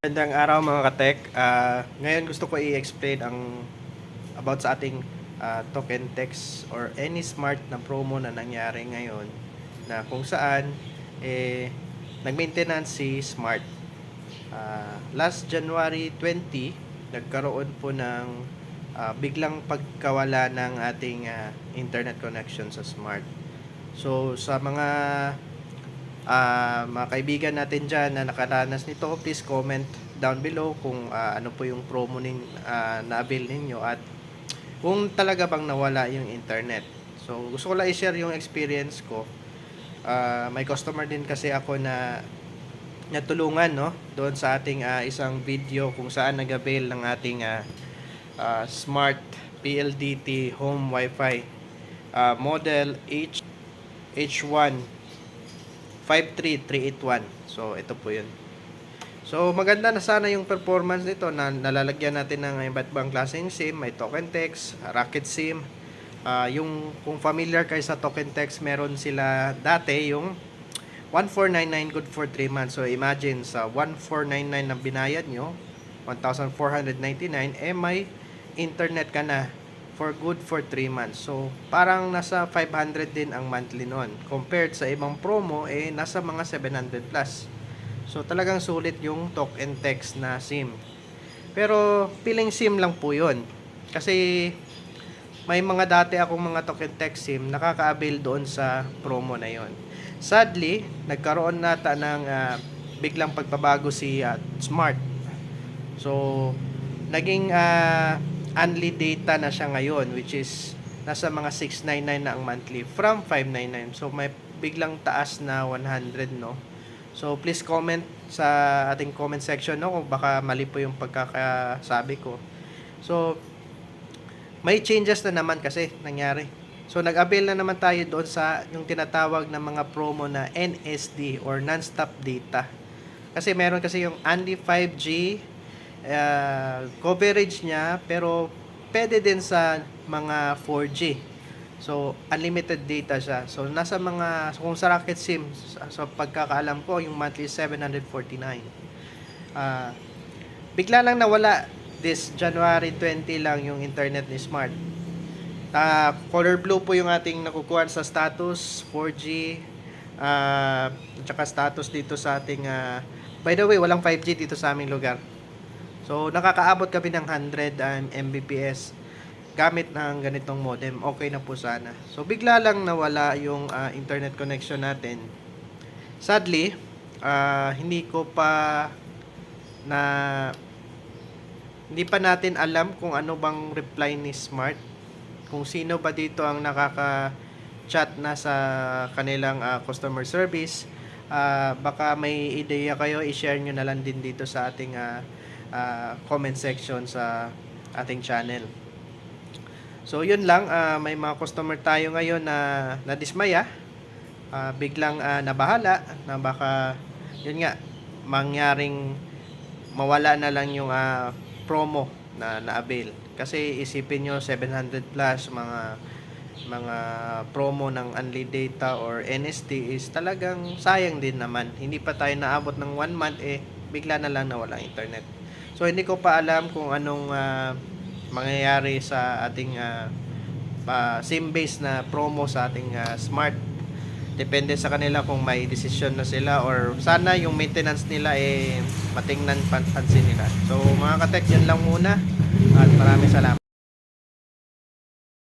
Magandang araw mga katek. Ah, ngayon gusto ko i-explain ang about sa ating ah, token text or any smart na promo na nangyari ngayon na kung saan eh nag-maintenance si Smart. Ah, last January 20, nagkaroon po ng ah, biglang pagkawala ng ating ah, internet connection sa Smart. So sa mga Ah, mga kaibigan natin dyan na nakaranas nito, please comment down below kung ah, ano po yung promo nin, ah, na-avail ninyo at kung talaga bang nawala yung internet. So, gusto ko lang i-share yung experience ko. Ah, may customer din kasi ako na natulungan no doon sa ating ah, isang video kung saan nag-avail ng ating ah, ah, smart PLDT home wifi ah, model H H1 53381. So, ito po yun. So, maganda na sana yung performance nito na nalalagyan natin ng iba't ibang klaseng SIM. May token text, Rocket SIM. Ah, yung kung familiar kayo sa token text, meron sila dati yung 1499 good for 3 months. So, imagine sa 1499 na binayad nyo, 1,499, eh may internet ka na for good for 3 months. So, parang nasa 500 din ang monthly noon. Compared sa ibang promo, eh, nasa mga 700 plus. So, talagang sulit yung talk and text na SIM. Pero, piling SIM lang po yun. Kasi, may mga dati akong mga talk and text SIM nakaka-avail doon sa promo na yon. Sadly, nagkaroon nata ng ah, biglang pagbabago si ah, Smart. So, naging ah, only data na siya ngayon which is nasa mga 699 na ang monthly from 599. So may biglang taas na 100 no. So please comment sa ating comment section no kung baka mali po yung pagkakasabi ko. So may changes na naman kasi nangyari. So nag-avail na naman tayo doon sa yung tinatawag na mga promo na NSD or non-stop data. Kasi meron kasi yung only 5G uh, coverage niya pero pwede din sa mga 4G. So, unlimited data siya. So, nasa mga, kung sa Rocket SIM, sa, sa pagkakaalam ko, yung monthly is 749. Ah, bigla lang nawala this January 20 lang yung internet ni Smart. Ah, color blue po yung ating nakukuha sa status 4G ah tsaka status dito sa ating ah, by the way walang 5G dito sa aming lugar So, nakakaabot kami ng 100 um, Mbps gamit ng ganitong modem. Okay na po sana. So, bigla lang nawala yung ah, internet connection natin. Sadly, ah, hindi ko pa na hindi pa natin alam kung ano bang reply ni Smart. Kung sino ba dito ang nakaka-chat na sa kanilang ah, customer service. Ah, baka may ideya kayo, i-share nyo na lang din dito sa ating ah, ah, comment section sa ating channel. So yun lang, ah, may mga customer tayo ngayon na nadismaya, Ah, biglang ah, nabahala na baka yun nga mangyaring mawala na lang yung ah, promo na na-avail. Kasi isipin nyo 700 plus mga mga promo ng unli data or NST is talagang sayang din naman. Hindi pa tayo naabot ng one month eh bigla na lang nawala internet. So hindi ko pa alam kung anong ah, mangyayari sa ating uh, SIM based na promo sa ating ah, smart. Depende sa kanila kung may desisyon na sila or sana yung maintenance nila eh matingnan pan- pansin nila. So mga katek yan lang muna at maraming salamat.